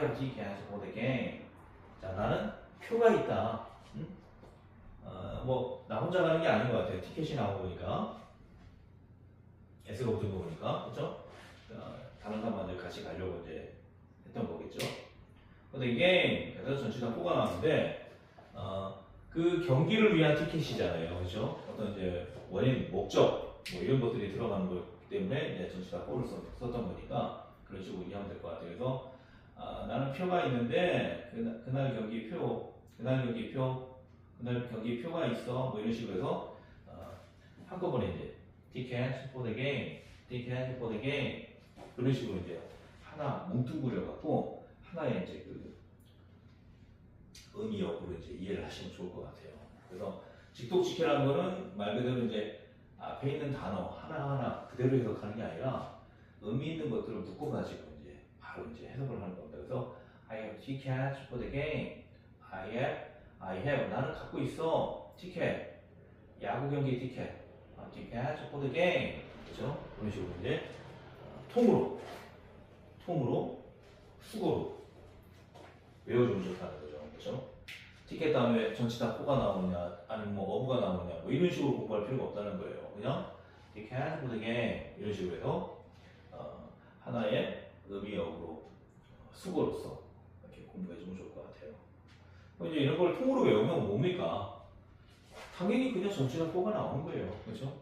For the game. 자, 나는 표가 있다. 응? 어, 뭐, 나 혼자 가는 게 아닌 것 같아요. 티켓이 나오고 보니까. S가 붙은 거 보니까. 그죠? 어, 다른 사람들 같이 가려고 이제 했던 거겠죠. 근데 이게, 그래서 전치사 포가 나왔는데, 어, 그 경기를 위한 티켓이잖아요. 그죠? 어떤 이제 원인, 목적, 뭐 이런 것들이 들어가는 거기 때문에 이제 전치사 포를 썼, 썼던 거니까 그런 식으로 이해하면 될 것 같아요. 그래서 아, 나는 표가 있는데 그날, 그날 경기 표, 그날 경기 표, 그날 경기 표가 있어 뭐 이런 식으로 해서 어, 한꺼번에 이제 ticket for the game, ticket for the game 그런 식으로 이제 하나 뭉뚱그려 갖고 하나의 이제 그 의미 역으로 이제 이해를 하시면 좋을 것 같아요. 그래서 직독직해라는 거는 말 그대로 이제 앞에 있는 단어 하나하나 그대로 해석하는 게 아니라 의미 있는 것들을 묶어가지고 해석을 하는 겁니다. 그래서 I have tickets for the game. I have, I have 나는 갖고 있어 티켓 야구 경기 티켓 아, tickets for the game 그렇죠? 그런 식으로 이제 어, 통으로 통으로 수고로 외워주면 좋다는 거죠. 그렇죠? 티켓 다음에 전치사 포가 나오느냐 아니면 뭐 어부가 나오느냐 뭐 이런 식으로 공부할 필요가 없다는 거예요. 그냥 티켓 for the game 이런 식으로 해서 어, 하나의 의미역으로 수고로서 이렇게 공부해 주면 좋을 것 같아요. 이제 이런 걸 통으로 외우면 뭡니까? 당연히 그냥 전치사 포가 나오는 거예요. 그렇죠?